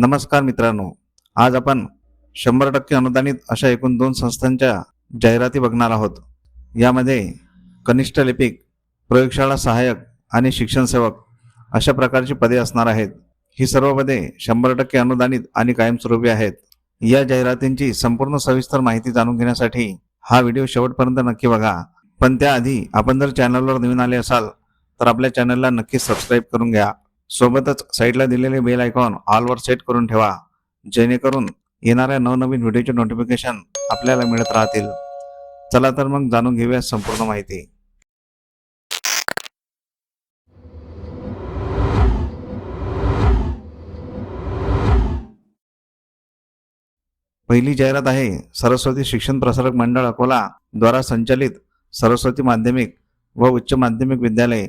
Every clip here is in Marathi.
नमस्कार मित्रांनो. आज आपण शंभर टक्के अनुदानित अशा एकूण दोन संस्थांच्या जाहिराती बघणार आहोत. यामध्ये कनिष्ठ लिपिक प्रयोगशाळा सहाय्यक आणि शिक्षण सेवक अशा प्रकारची पदे असणार आहेत. ही सर्व पदे शंभर टक्के अनुदानित आणि कायमस्वरूपी आहेत. या जाहिरातींची संपूर्ण सविस्तर माहिती जाणून घेण्यासाठी हा व्हिडिओ शेवटपर्यंत नक्की बघा. पण त्याआधी आपण जर चॅनलवर नवीन आले असाल तर आपल्या चॅनलला नक्की सबस्क्राईब करून घ्या. सोबतच साईडला दिलेले बेल आयकॉन ऑलवर सेट करून ठेवा. जेणेकरून येणाऱ्या नवनवीन व्हिडिओचे नोटिफिकेशन आपल्याला मिळत राहतील. चला तर मग जाणून घेऊया संपूर्ण माहिती. पहिली जाहिरात आहे सरस्वती शिक्षण प्रसारक मंडळ अकोला द्वारा संचालित सरस्वती माध्यमिक व उच्च माध्यमिक विद्यालय.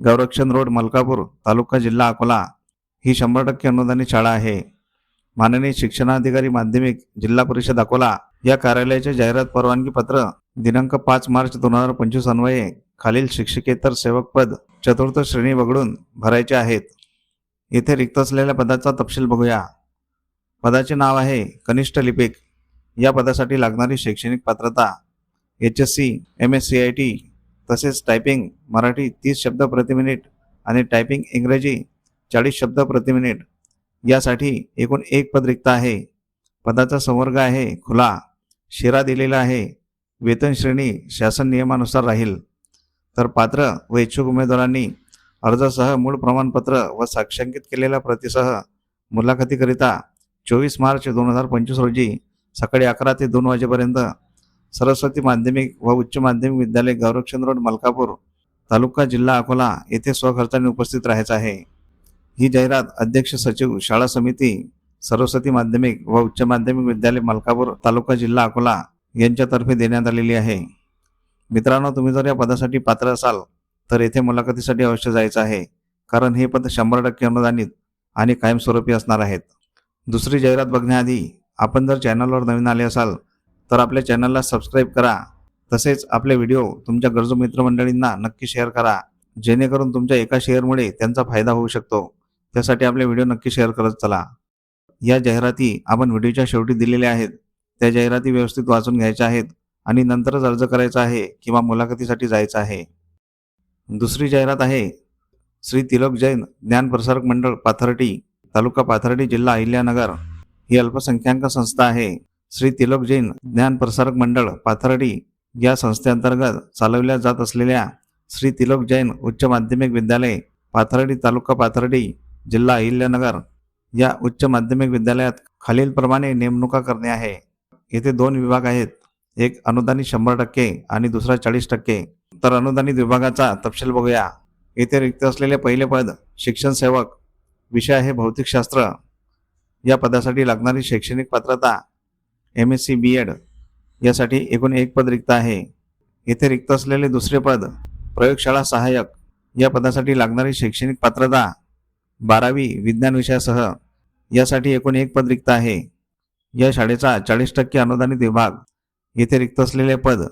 गौरक्षण रोड मलकापूर तालुका जिल्हा अकोला ही शंभर टक्के अनुदानित शाळा आहे. माननीय शिक्षणाधिकारी माध्यमिक जिल्हा परिषद अकोला या कार्यालयाचे जाहिरात परवानगी पत्र दिनांक पाच मार्च दोन हजार पंचवीस अन्वये खालील शिक्षकेतर सेवक पद चतुर्थ श्रेणी वगळून भरायचे आहेत. येथे रिक्त असलेल्या पदाचा तपशील बघूया. पदाचे नाव आहे कनिष्ठ लिपिक. या पदासाठी लागणारी शैक्षणिक पात्रता H S C M S C I T तसेच टायपिंग मराठी तीस शब्द प्रति मिनिट आणि टायपिंग इंग्रजी चाळीस शब्द प्रति मिनिट यासाठी एकूण एक पद रिक्त आहे. पदाचा संवर्ग आहे खुला शिरा दिलेला आहे वेतन श्रेणी शासन नियमानुसार राहील. तर पात्र व इच्छुक उमेदवारांनी अर्जासह मूळ प्रमाणपत्र व साक्षांकित केलेल्या प्रतिसह मुलाखतीकरिता चोवीस मार्च दोन हजार पंचवीस रोजी सकाळी अकरा ते दोन वाजेपर्यंत सरस्वती माध्यमिक व उच्च माध्यमिक विद्यालय गौरक्षण रोड मलकापूर तालुका जिल्हा अकोला येथे स्वखर्चाने उपस्थित राहायचं आहे. ही जाहिरात अध्यक्ष सचिव शाळा समिती सरस्वती माध्यमिक व उच्च माध्यमिक विद्यालय मलकापूर तालुका जिल्हा अकोला यांच्यातर्फे देण्यात आलेली आहे. मित्रांनो तुम्ही जर या पदासाठी पात्र असाल तर येथे मुलाखतीसाठी अवश्य जायचं आहे कारण हे पद शंभर टक्के अनुदानित आणि कायमस्वरूपी असणार आहेत. दुसरी जाहिरात बघण्याआधी आपण जर चॅनलवर नवीन आले असाल तर आपल्या चॅनलला सबस्क्राईब करा. तसेच आपले व्हिडिओ तुमच्या गरजू मित्रमंडळींना नक्की शेअर करा. जेणेकरून तुमच्या एका शेअरमुळे त्यांचा फायदा होऊ शकतो. त्यासाठी आपले व्हिडिओ नक्की शेअर करत चला. या जाहिराती आपण व्हिडिओच्या शेवटी दिलेल्या आहेत. त्या जाहिराती व्यवस्थित वाचून घ्यायच्या आहेत आणि नंतरच अर्ज करायचा आहे किंवा मुलाखतीसाठी जायचं आहे. दुसरी जाहिरात आहे. श्री तिलोक जैन ज्ञान प्रसारक मंडळ पाथर्डी तालुका पाथर्डी जिल्हा अहिल्यानगर ही अल्पसंख्याक संस्था आहे. श्री तिलोक जैन ज्ञान प्रसारक मंडळ पाथर्डी या संस्थेअंतर्गत चालवल्या जात असलेल्या श्री तिलोक जैन उच्च माध्यमिक विद्यालय पाथर्डी तालुका पाथर्डी जिल्हा अहिल्यानगर या उच्च माध्यमिक विद्यालयात खालीलप्रमाणे नेमणुका करणे आहे. येथे दोन विभाग आहेत. एक अनुदानित शंभर टक्के आणि दुसरा चाळीस टक्के. तर अनुदानित विभागाचा तपशील बघूया. येथे रिक्त असलेले पहिले पद शिक्षण सेवक विषय आहे भौतिकशास्त्र. या पदासाठी लागणारी शैक्षणिक पात्रता M S C B Ed यासाठी एकूण एक पद रिक्त आहे. येथे रिक्त असलेले दुसरे पद प्रयोगशाळा सहाय्यक या पदासाठी लागणारी शैक्षणिक पात्रता बारावी विज्ञान विषयासह यासाठी एकूण एक पद रिक्त आहे. या शाळेचा चाळीस टक्के अनुदानित विभाग येथे रिक्त असलेले पद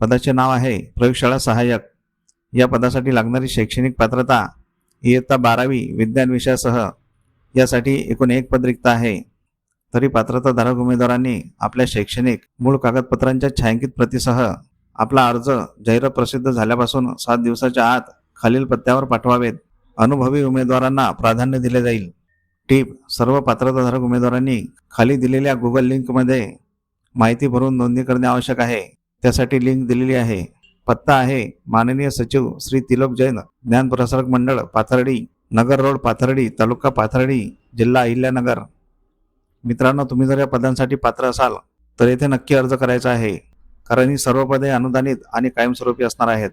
पदाचे नाव आहे प्रयोगशाळा सहाय्यक. या पदासाठी लागणारी शैक्षणिक पात्रता इयत्ता बारावी विज्ञान विषयासह यासाठी एकूण एक पद रिक्त आहे. तरी पात्रताधारक उमेदवारांनी आपल्या शैक्षणिक मूळ कागदपत्रांच्या छायांकित प्रतीसह आपला अर्ज जाहिरात प्रसिद्ध झाल्यापासून सात दिवसाच्या आत खालील पत्त्यावर पाठवावेत. अनुभवी उमेदवारांना प्राधान्य दिले जाईल. टीप सर्व पात्रताधारक उमेदवारांनी खाली दिलेल्या गुगल लिंकमध्ये माहिती भरून नोंदणी करणे आवश्यक आहे. त्यासाठी लिंक दिलेली आहे. पत्ता आहे माननीय सचिव श्री तिलोक जैन ज्ञान प्रसारक मंडळ पाथर्डी नगर रोड पाथर्डी तालुका पाथर्डी जिल्हा अहिल्यानगर. मित्रांनो तुम्ही जर या पदांसाठी पात्र असाल तर येथे नक्की अर्ज करायचा आहे. कारण ही सर्व पदे अनुदानित आणि कायमस्वरूपी असणार आहेत.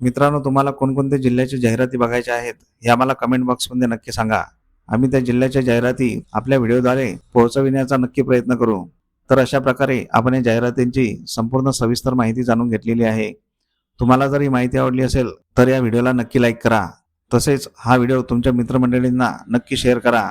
मित्रांनो तुम्हाला कोणकोणत्या जिल्ह्याच्या जाहिराती बघायच्या आहेत हे आम्हाला कमेंट बॉक्समध्ये नक्की सांगा. आम्ही त्या जिल्ह्याच्या जाहिराती आपल्या व्हिडिओद्वारे पोहोचविण्याचा नक्की प्रयत्न करू. तर अशा प्रकारे आपण या जाहिरातींची संपूर्ण सविस्तर माहिती जाणून घेतलेली आहे. तुम्हाला जर ही माहिती आवडली असेल तर या व्हिडिओला नक्की लाईक करा. तसेच हा व्हिडिओ तुमच्या मित्रमंडळींना नक्की शेअर करा.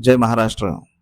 जय महाराष्ट्र.